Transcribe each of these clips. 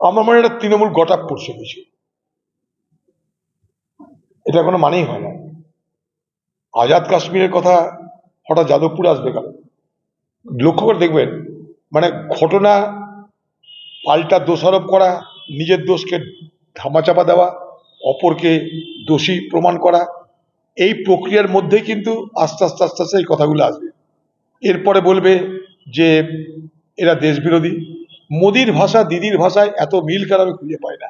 আমার মনে একটা তৃণমূল গটাপ পড়ছে কিছু এটা কোনো মানেই হয় না। আজাদ কাশ্মীরের কথা হঠাৎ যাদবপুর আসবে কেন? লক্ষ্য করে দেখবেন মানে ঘটনা, পাল্টা দোষারোপ করা, নিজের দোষকে ধামাচাপা দেওয়া, অপরকে দোষী প্রমাণ করা, এই প্রক্রিয়ার মধ্যেই কিন্তু আস্তে আস্তে আস্তে আস্তে এই কথাগুলো আসবে। এরপরে বলবে যে এরা দেশবিরোধী মোদির ভাষা, দিদির ভাষায় এত মিল কেন আমি খুঁজে পাই না?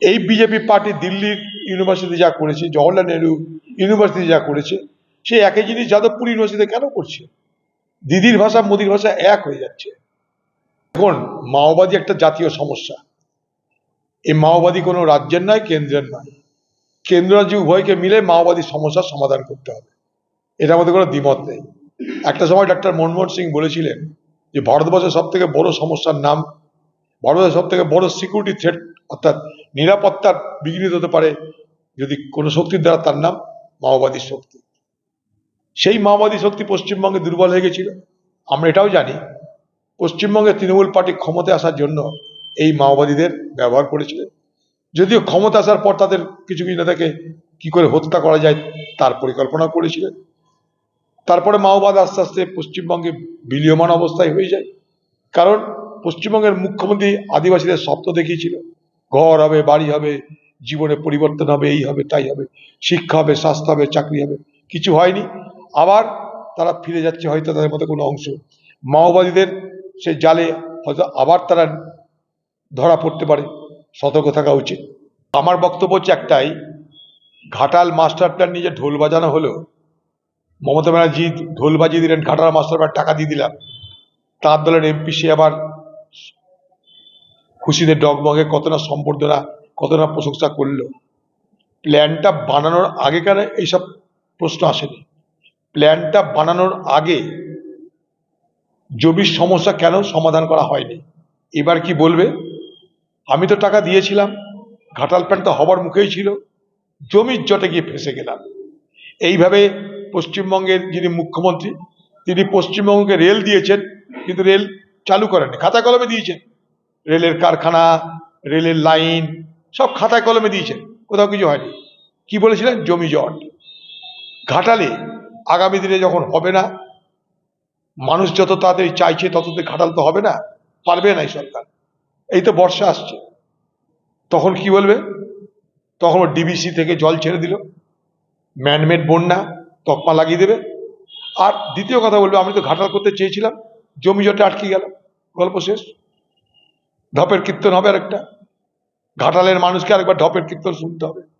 এই বিজেপি পার্টি দিল্লির ইউনিভার্সিটি যা করেছে জওয়াহরলাল নেহরু ইউনিভার্সিটি যা করেছে, সে একই জিনিস যাদবপুর ইউনিভার্সিটিতে কেন করছে? দিদির ভাষা, মোদির ভাষা এক হয়ে যাচ্ছে। এখন মাওবাদী একটা জাতীয় সমস্যা। এই মাওবাদী কোনো রাজ্যের নয়, কেন্দ্রের নয়। কেন্দ্র রাজ্য উভয়কে মিলে মাওবাদী সমস্যার সমাধান করতে হবে। এটার মধ্যে কোনো দ্বিমত নেই। একটা সময় ডাক্তার মনমোহন সিং বলেছিলেন যে ভারতবর্ষের সব থেকে বড় সমস্যার নাম, ভারতবর্ষের সব থেকে বড় সিকিউরিটি থ্রেট অর্থাৎ নিরাপত্তার বিঘ্নিত হতে পারে যদি কোনো শক্তির দ্বারা তার নাম মাওবাদী শক্তি। সেই মাওবাদী শক্তি পশ্চিমবঙ্গে দুর্বল হয়ে গেছিল। আমরা এটাও জানি, পশ্চিমবঙ্গে তৃণমূল পার্টি ক্ষমতায় আসার জন্য এই মাওবাদীদের ব্যবহার করেছিলেন যদিও ক্ষমতা আসার পর তাদের কিছু কিছু নেতাকে কি করে হত্যা করা যায় তার পরিকল্পনা করেছিলেন তারপরে মাওবাদ আস্তে আস্তে পশ্চিমবঙ্গে বিলীয়মান অবস্থায় হয়ে যায়। কারণ পশ্চিমবঙ্গের মুখ্যমন্ত্রী আদিবাসীদের স্বপ্ন দেখিয়েছিল, ঘর হবে, বাড়ি হবে, জীবনে পরিবর্তন হবে, এই হবে, তাই হবে, শিক্ষা হবে, স্বাস্থ্য হবে, চাকরি হবে, কিছু হয়নি। আবার তারা ফিরে যাচ্ছে হয়তো তাদের মতো কোনো অংশ। মাওবাদীদের সে জালে হয়তো আবার তারা ধরা পড়তে পারে, সতর্ক থাকা উচিত। আমার বক্তব্য হচ্ছে একটাই, ঘাটাল মাস্টার প্ল্যান নিয়ে ঢোল বাজানো হলো মমতা ব্যানার্জি ঢোল বাজিয়ে দিলেন, ঘাটাল মাস্টার টাকা দিয়ে দিলাম। তার দলের এমপি সে আবার খুশিদের ডগমগে কত না সম্বর্ধনা কত না প্রশংসা করল। প্ল্যানটা বানানোর আগে কেন এইসব প্রশ্ন আসেনি। প্ল্যানটা বানানোর আগে জমির সমস্যা কেন সমাধান করা হয়নি? এবার কি বলবে? আমি তো টাকা দিয়েছিলাম, ঘাটাল প্ল্যান তো হবার মুখেই ছিল, জমির জটে গিয়ে ফেসে গেলাম। এইভাবে পশ্চিমবঙ্গের যিনি মুখ্যমন্ত্রী, তিনি পশ্চিমবঙ্গকে রেল দিয়েছেন, কিন্তু রেল চালু করেননি, খাতা কলমে দিয়েছেন। রেলের কারখানা, রেলের লাইন, সব খাতায় কলমে দিয়েছেন, কোথাও কিছু হয়নি। কি বলেছিলেন? জমি জট। ঘাটালে আগামী দিনে যখন হবে না, মানুষ যত তাড়াতাড়ি চাইছে তত ঘাটাল তো হবে না, পারবে না এই সরকার। এই তো বর্ষা আসছে। তখন কি বলবে? তখন ডিবিসি থেকে জল ছেড়ে দিল। ম্যানমেড বন্যা তকমা লাগিয়ে দেবে। আর দ্বিতীয় কথা বলবে, আমি তো ঘাটাল করতে চেয়েছিলাম, জমি জটে আটকে গেল, গল্প শেষ। ঢপের কীর্তন হবে আরেকটা। ঘাটালের মানুষকে আরেকবার ঢপের কীর্তন শুনতে হবে।